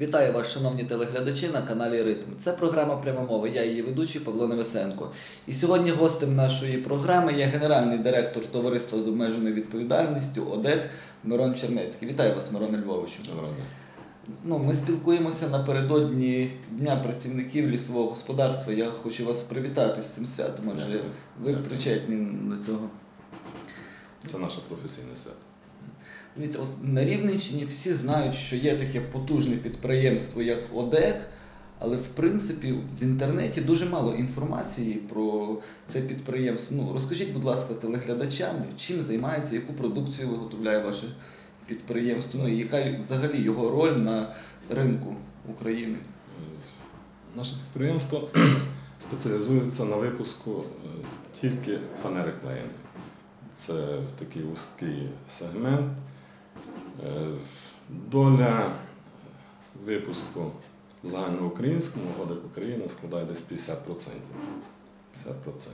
Вітаю вас, шановні телеглядачі на каналі Ритм. Це програма Пряма мова. Я її ведучий Павло Невесенко. І сьогодні гостем нашої програми є генеральний директор товариства з обмеженою відповідальністю ОДЕК Мирон Чернецький. Вітаю вас, Мироне Львовичу. Доброго дня. Ну, ми спілкуємося напередодні Дня працівників лісового господарства. Я хочу вас привітати з цим святом. Адже ви причетні до цього. Це наше професійне свято. Дивіться, от на Рівненщині всі знають, що є таке потужне підприємство, як ОДЕК, але в принципі в інтернеті дуже мало інформації про це підприємство. Ну розкажіть, будь ласка, телеглядачам, чим займається, яку продукцію виготовляє ваше підприємство, ну і яка взагалі його роль на ринку України. Наше підприємство спеціалізується на випуску е, тільки фанери клеєної. Це такий вузький сегмент. Е, Доля випуску загальноукраїнському «Одек Україна складає десь 50%. 50%.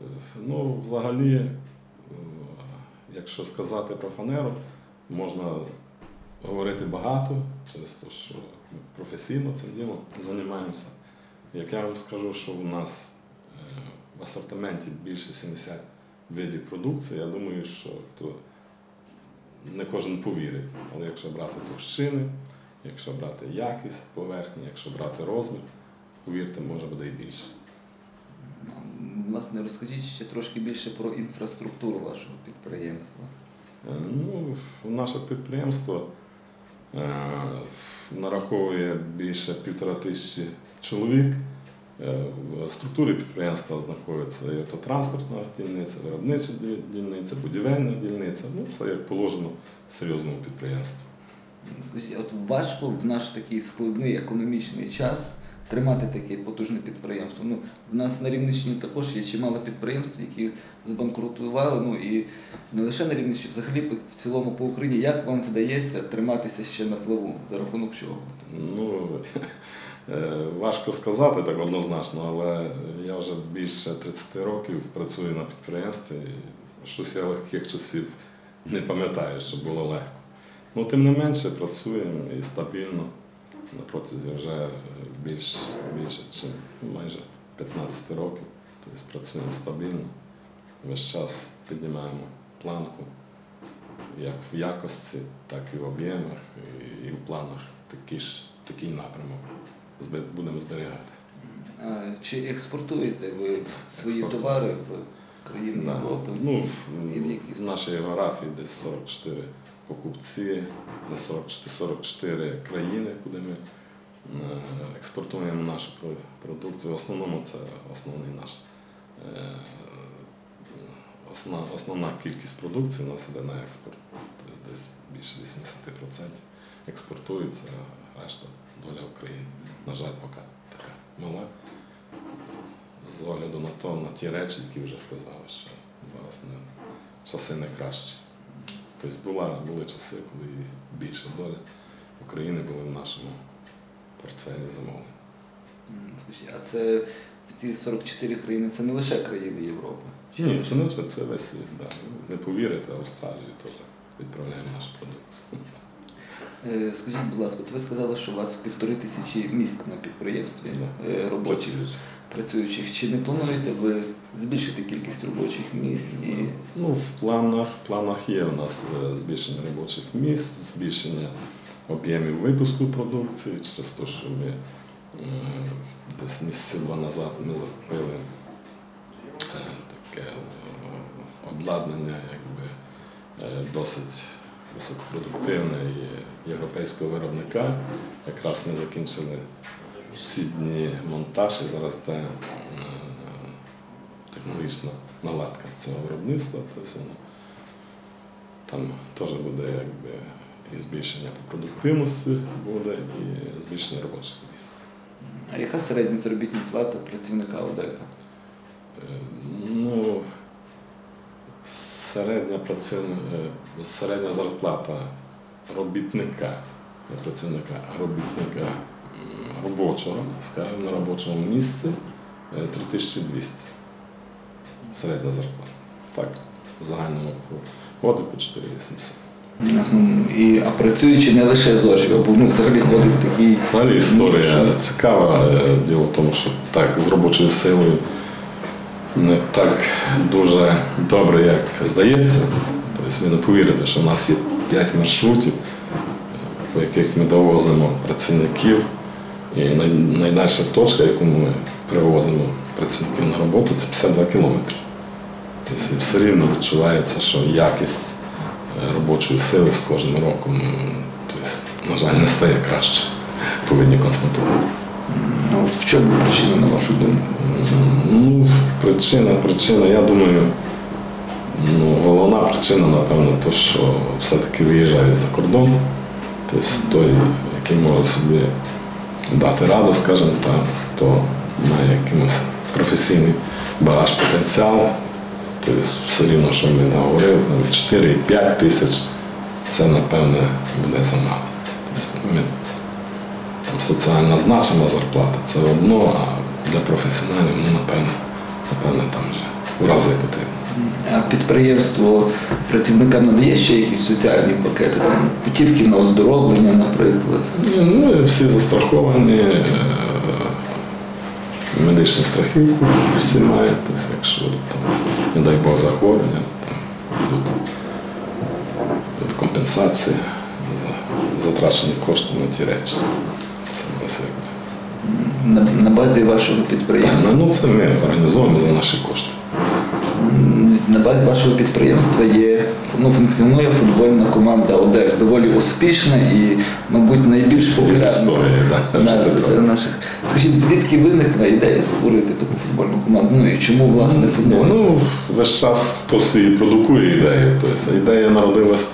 Е, Ну, взагалі, е, якщо сказати про фанеру, можна говорити багато через те, що ми професійно цим ділом займаємося. Як я вам скажу, що в нас в асортименті більше 70 видів продукції, я думаю, що хто не кожен повірить. Але якщо брати товщини, якщо брати якість поверхні, якщо брати розмір, повірте, може буде і більше. Власне, розкажіть ще трошки більше про інфраструктуру вашого підприємства. Е, Ну, наше підприємство е, нараховує більше півтора тисячі чоловік. Е, В структурі підприємства знаходиться і автотранспортна дільниця, виробнича дільниця, будівельна дільниця. Ну, все як положено серйозному підприємству. Скажіть, от важко в наш такий складний економічний час тримати таке потужне підприємство. Ну, в нас на Рівненщині також є чимало підприємств, які збанкрутували. Ну і не лише на Рівненщині, взагалі в цілому по Україні. Як вам вдається триматися ще на плаву? За рахунок чого? Ну, важко сказати так однозначно, але я вже більше 30 років працюю на підприємстві. Щось я легких часів не пам'ятаю, що було легко. Ну, тим не менше, працюємо і стабільно на протязі вже більш, більше, ніж майже 15 років. Тобто працюємо стабільно. Весь час піднімаємо планку як в якості, так і в об'ємах, і в планах такий ж такий напрямок будемо зберігати. Чи експортуєте ви свої Експортую. товари в країни Да. Європи? Ну, І в в, нашій географії десь 44 покупці, десь 44, 44 країни, куди ми е, експортуємо нашу продукцію. В основному це основний наш. е, Основна, основна кількість продукції у нас іде на експорт. Тобто десь більше 80% експортується, а решта доля України. На жаль, поки така мала. З огляду на то, на ті речі, які вже сказали, що зараз не, часи не кращі. Тобто була, були часи, коли більша доля України були в нашому портфелі замовлень. М, Скажіть, а це в ці 44 країни це не лише країни Європи? Ні, це не це весь світ. Да. Не повірите, Австралію теж відправляємо нашу продукцію. Е, Скажіть, будь ласка, от ви сказали, що у вас півтори тисячі місць на підприємстві е, робочих працюючих. Чи не плануєте ви збільшити кількість робочих місць? І Ну, в планах, в планах є у нас е, збільшення робочих місць, збільшення об'ємів випуску продукції через те, що ми десь місяці два назад ми закупили таке обладнання, якби досить високопродуктивне і європейського виробника. Якраз ми закінчили в ці дні монтаж і зараз йде е, технологічна наладка цього виробництва. Тобто воно там теж буде якби і збільшення по продуктивності буде, і збільшення робочих місць. а яка середня заробітна плата працівника ОДЕКа? Е, Ну, середня, праців... е, середня зарплата робітника, не працівника, а робітника робочого, скажімо, на робочому місці е, 3200. Середня зарплата. Так, в загальному по годику 4800. Ну, І, а працюючи не лише з Оржева, бо ну, взагалі ходить такий. Взагалі історія цікава. Е, Діло в тому, що так, з робочою силою не так дуже добре, як здається. Тобто ви не повірите, що в нас є 5 маршрутів, по яких ми довозимо працівників. І найдальша точка, яку ми привозимо працівників на роботу, це 52 кілометри. Тобто все рівно відчувається, що якість е, робочої сили з кожним роком, тобто, на жаль, не стає краще. Повинні констатувати. От причина, на вашу думку? Ну, причина, причина, я думаю, ну, головна причина, напевно, то, що все-таки виїжджають за кордон. Тобто той, який може собі дати раду, скажімо так, хто має якийсь професійний багаж потенціал, тобто все рівно, що ми наговорили, там 4-5 тисяч, це, напевне, буде замало. Соціальна значима зарплата це одно, а для професіоналів, ну, напевно, напевно, там вже в рази потрібно. А підприємство працівникам надає ще якісь соціальні пакети, там, путівки на оздоровлення, наприклад. Ну, всі застраховані, е, медичну страхівку всі мають, тобто, якщо там, не дай Бог захворювання, там йдуть, йдуть компенсації за затрачені кошти на ті речі. Це у нас якби. На, на базі вашого підприємства. Ну, це ми організовуємо за наші кошти. На базі вашого підприємства є ну, функціонує футбольна команда ОДЕК, доволі успішна і, мабуть, найбільш популярна да, наших. Скажіть, звідки виникла ідея створити таку футбольну команду? Ну і чому власне футбол? Ну, весь час хтось і продукує ідею. Тобто ідея народилась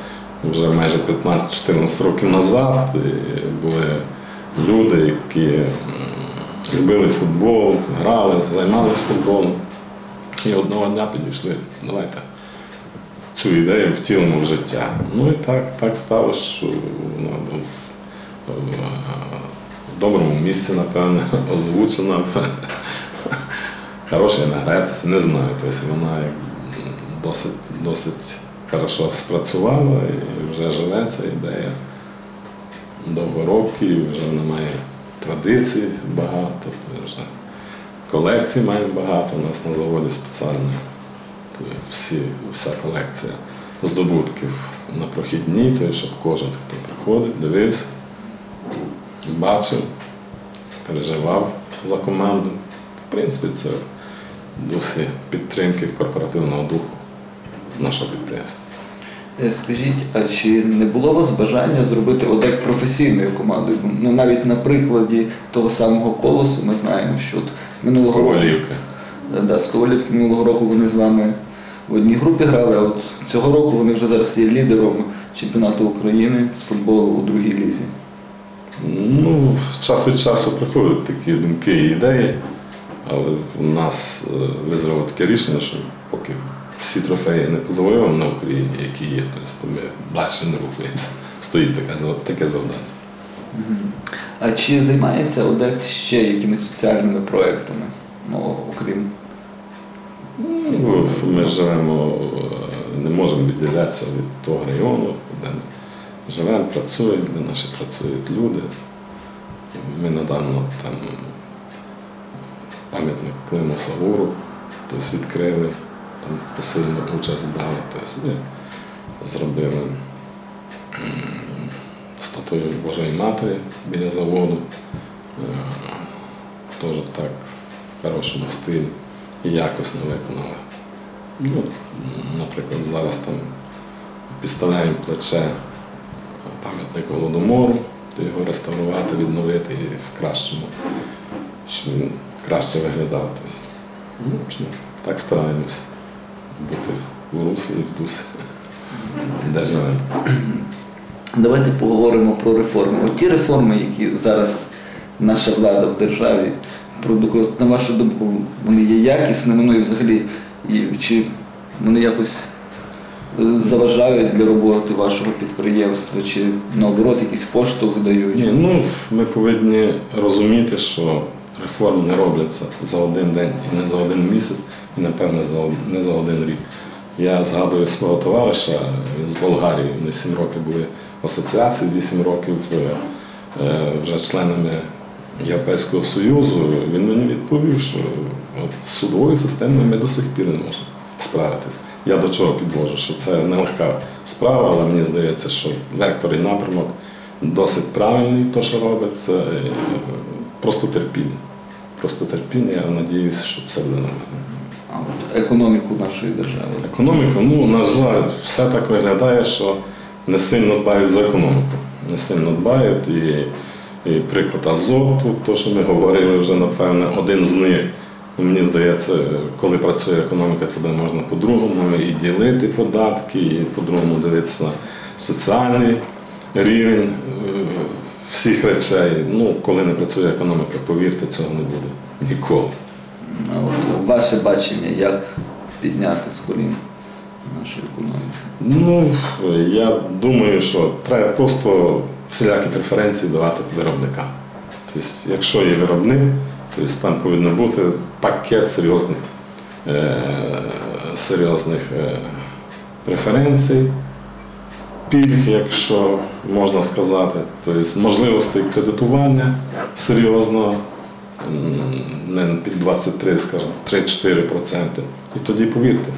вже майже 15-14 років назад. І були люди, які любили футбол, грали, займалися футболом. І одного дня підійшли, давайте цю ідею втілимо в життя. Ну і так, так сталося, що вона в, доброму місці, напевне, озвучена. Хороший нагретися, не знаю. Тобто вона досить, досить хорошо спрацювала і вже живе ця ідея довго років, вже вона має традицій багато, колекцій має багато. У нас на заводі спеціально всі, вся колекція здобутків на прохідній, тобто, щоб кожен, хто приходить, дивився, бачив, переживав за команду. В принципі, це в дусі підтримки корпоративного духу нашого підприємства. Е, Скажіть, а чи не було у вас бажання зробити ОДЕК професійною командою? Ну навіть на прикладі того самого колосу ми знаємо, що от минулого року Ковалівка. Е, Да, з Ковалівки минулого року вони з вами в одній групі грали, а от цього року вони вже зараз є лідером чемпіонату України з футболу у другій лізі. Ну, час від часу приходять такі думки і ідеї, але у нас е, визрало таке рішення, що поки всі трофеї не завоюємо на Україні, які є, тобто ми далі не рухаємося. Стоїть таке, таке завдання. А чи займається ОДЕК ще якимись соціальними проектами, ну, окрім Ну, Ми живемо, е, не можемо відділятися від того району, де ми живемо, працюємо, де наші працюють люди. Ми недавно там пам'ятник Климу Савуру тобто відкрили, там посильну участь. Тобто ми зробили статую Божої Матері біля заводу. Е, Теж так в хорошому стилі і якісно виконали. Ну, наприклад, зараз там підставляємо плече пам'ятник Голодомору, то його реставрувати, відновити і в кращому, щоб він краще виглядав. Тобто, ну, так стараємось бути в руслі і в дусі, де живемо. Давайте поговоримо про реформи. От ті реформи, які зараз наша влада в державі продукує, на вашу думку, вони є якісними, ну і взагалі, чи вони якось е, заважають для роботи вашого підприємства, чи наоборот якийсь поштовх дають? Ні, ну, ми повинні розуміти, що реформи не робляться за один день і не за один місяць, і напевне за не за один рік. Я згадую свого товариша з Болгарії. Вони 7 років були в асоціації, 8 років е, вже членами Європейського Союзу. Він мені відповів, що от з судовою системою ми до сих пір не можемо справитись. Я до чого підвожу, що це нелегка справа, але мені здається, що вектор і напрямок досить правильний, то, що робить, це е, просто терпіння. Просто терпіння, я надіюся, що все буде нормально. А от економіку нашої держави. Економіка, ну, на жаль, все так виглядає, що не сильно дбають за економіку. Не сильно дбають. І, і приклад азоту, то, що ми говорили вже, напевне, один з них. Ну, Мені здається, коли працює економіка, туди можна по-другому і ділити податки, і по-другому дивитися на соціальний рівень е, всіх речей. Ну, коли не працює економіка, повірте, цього не буде ніколи. Ваше бачення, як підняти з колін нашу економіку? Ну, я думаю, що треба просто всілякі преференції давати виробникам. Тобто, якщо є виробник, тобто там повинен бути пакет серйозних, е, серйозних е, преференцій, пільг, якщо можна сказати, тобто можливостей кредитування серйозного, не під 23, скажімо, 3-4%. І тоді повірте,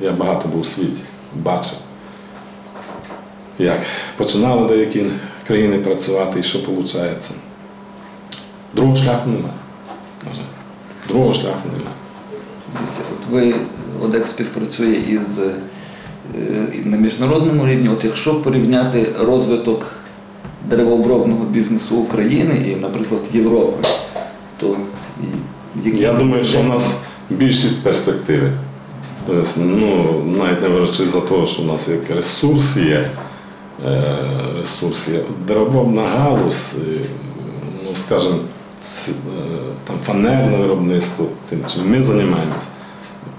я багато був у світі, бачив, як починали деякі країни працювати і що виходить. Другого шляху немає. Другого шляху немає. От ви ОДЕК співпрацює із е, на міжнародному рівні. От якщо порівняти розвиток деревообробного бізнесу України і, наприклад, Європи, то які Я думаю, що в нас більші перспективи. Тобто, ну, навіть не вирішуючи за те, що в нас як ресурс є, е, ресурс є. Дереворобна галузь, ну, скажімо, е, там фанерне виробництво, тим, чим ми займаємося,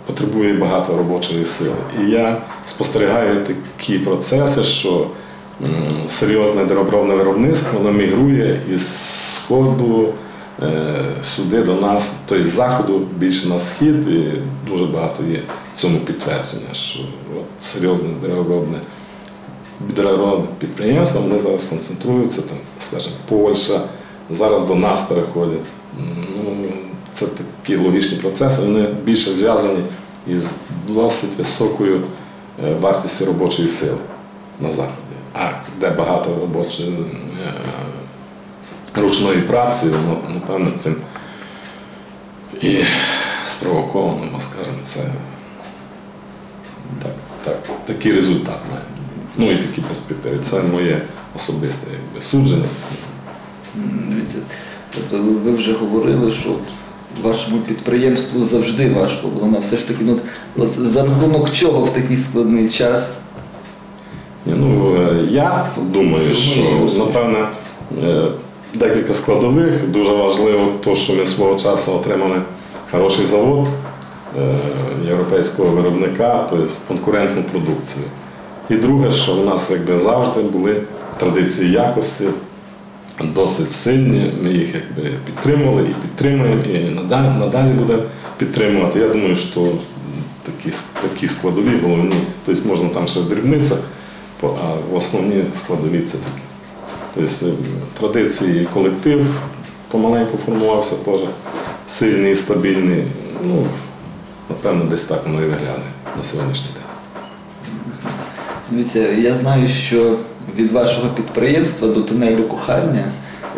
потребує багато робочої сили. І я спостерігаю такі процеси, що серйозне дереворобне виробництво воно мігрує із сходу е, сюди до нас, тобто з заходу більше на схід, і дуже багато є цьому підтвердження, що от серйозне деревообробне деревообробне підприємство, вони зараз концентруються, там, скажімо, Польща, зараз до нас переходять. Ну, це такі логічні процеси, вони більше зв'язані із досить високою е, вартістю робочої сили на заході. А де багато робочої е, ручної праці, воно, напевно, цим і спровоковано, ми скажемо, це так, так, такий результат має. Ну і такі перспективи. Це моє особисте якби, судження. Дивіться, тобто ви вже говорили, що вашому підприємству завжди важко було, але все ж таки, ну, от за рахунок чого в такий складний час Ну, е, я думаю, що напевне е, декілька складових. Дуже важливо, то, що ми свого часу отримали хороший завод е, європейського виробника, тобто конкурентну продукцію. І друге, що в нас якби завжди були традиції якості досить сильні. Ми їх якби підтримували і підтримуємо, і надалі, надалі будемо підтримувати. Я думаю, що такі, такі складові головні, тобто можна там ще дрібниця, а основні складові це такі. Тобто е, традиції колектив помаленьку формувався теж сильний стабільний. Ну, напевно, десь так воно і виглядає на сьогоднішній день. Дивіться, я знаю, що від вашого підприємства до тунелю кохання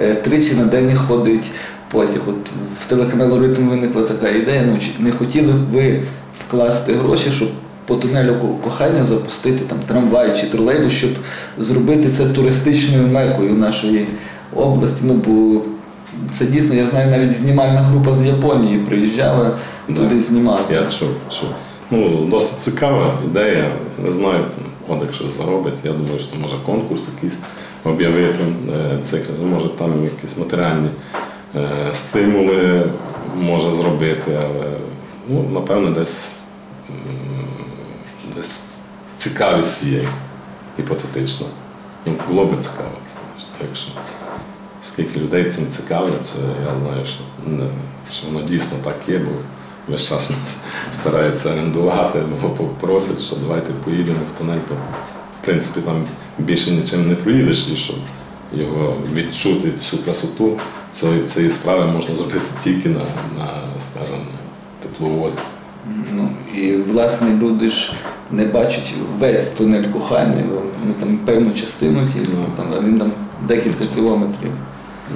е, тричі на день ходить потяг. От в телеканалу Ритм виникла така ідея. Ну, не хотіли ви вкласти гроші, щоб по тунелю кохання запустити там трамвай чи тролейбус, щоб зробити це туристичною мекою нашої області. Ну, бо це дійсно, я знаю, навіть знімальна група з Японії приїжджала Да. туди знімати. Я чув, чув. Ну, досить цікава ідея. Не знаю, от якщо заробить, я думаю, що може конкурс якийсь об'явити е, цих, може там якісь матеріальні е, стимули може зробити, але ну, напевно десь цікавість є гіпотетично. Ну, було би цікаво, якщо скільки людей цим цікавляться, я знаю, що, не, що воно дійсно так є, бо весь час нас стараються орендувати або попросять, що давайте поїдемо в тунель. Бо, В принципі, там більше нічим не проїдеш, і щоб його відчути всю красоту цієї, цієї справи можна зробити тільки на, на скажімо, тепловозі. Ну і власне люди ж не бачать весь тунель кохання, вони там певну частину тільки, Ну. там, а він там декілька кілометрів.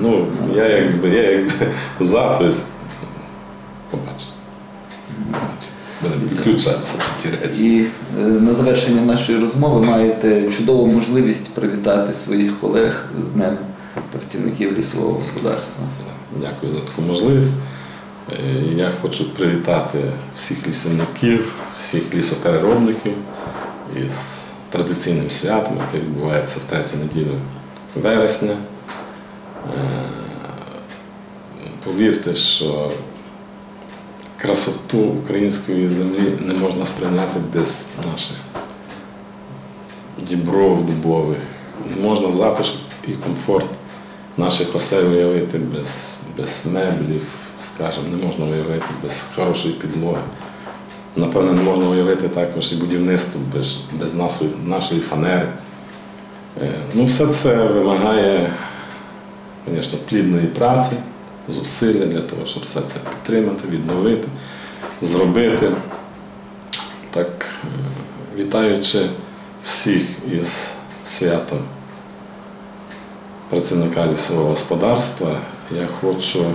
Ну, я якби, я якби за, тобто побачив. Підключатися ті речі. І е, на завершення нашої розмови маєте чудову можливість привітати своїх колег з Днем працівників лісового господарства. Дякую за таку можливість. Е, Я хочу привітати всіх лісівників, всіх лісопереробників із традиційним святом, яке відбувається в третю неділю вересня. Е, Повірте, що красоту української землі не можна сприйняти без наших дібров дубових. Не можна затишок і комфорт наших осель уявити без, без меблів, скажімо, не можна уявити без хорошої підлоги. Напевно, не можна уявити також і будівництво без, без нашої, нашої фанери. Е, Ну, все це вимагає, звісно, плідної праці, зусилля для того, щоб все це підтримати, відновити, зробити. Так, е, вітаючи всіх із святом працівника лісового господарства, я хочу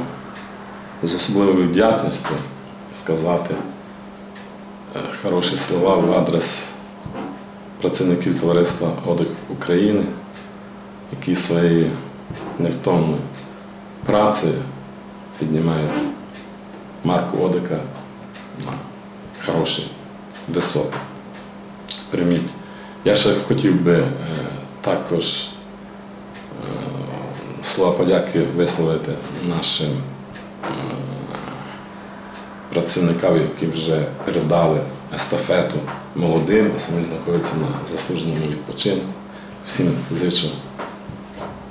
з особливою вдячністю сказати е, хороші слова в адрес працівників товариства Одик України, які своєю невтомною працею піднімають марку Одика на хороші висоти. Прийміть. Я ще хотів би е, також е, слова подяки висловити нашим працівникам, які вже передали естафету молодим, а самі знаходяться на заслуженому відпочинку. Всім зичу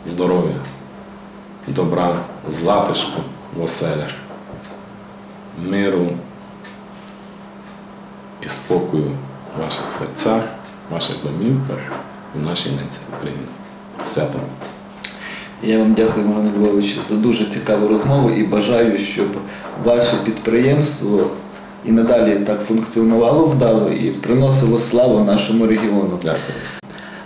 здоров'я, добра, затишку в оселях, миру і спокою в ваших серцях, в ваших домівках в нашій ненці Україні. Святом! Я вам дякую, Мирон Львович, за дуже цікаву розмову і бажаю, щоб ваше підприємство і надалі так функціонувало вдало і приносило славу нашому регіону. Дякую.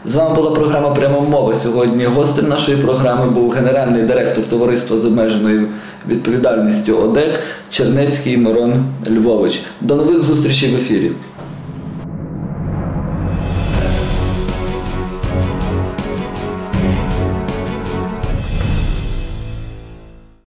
З вами була програма Пряма мова. Сьогодні гостем нашої програми був генеральний директор товариства з обмеженою відповідальністю ОДЕК Чернецький Мирон Львович. До нових зустрічей в ефірі.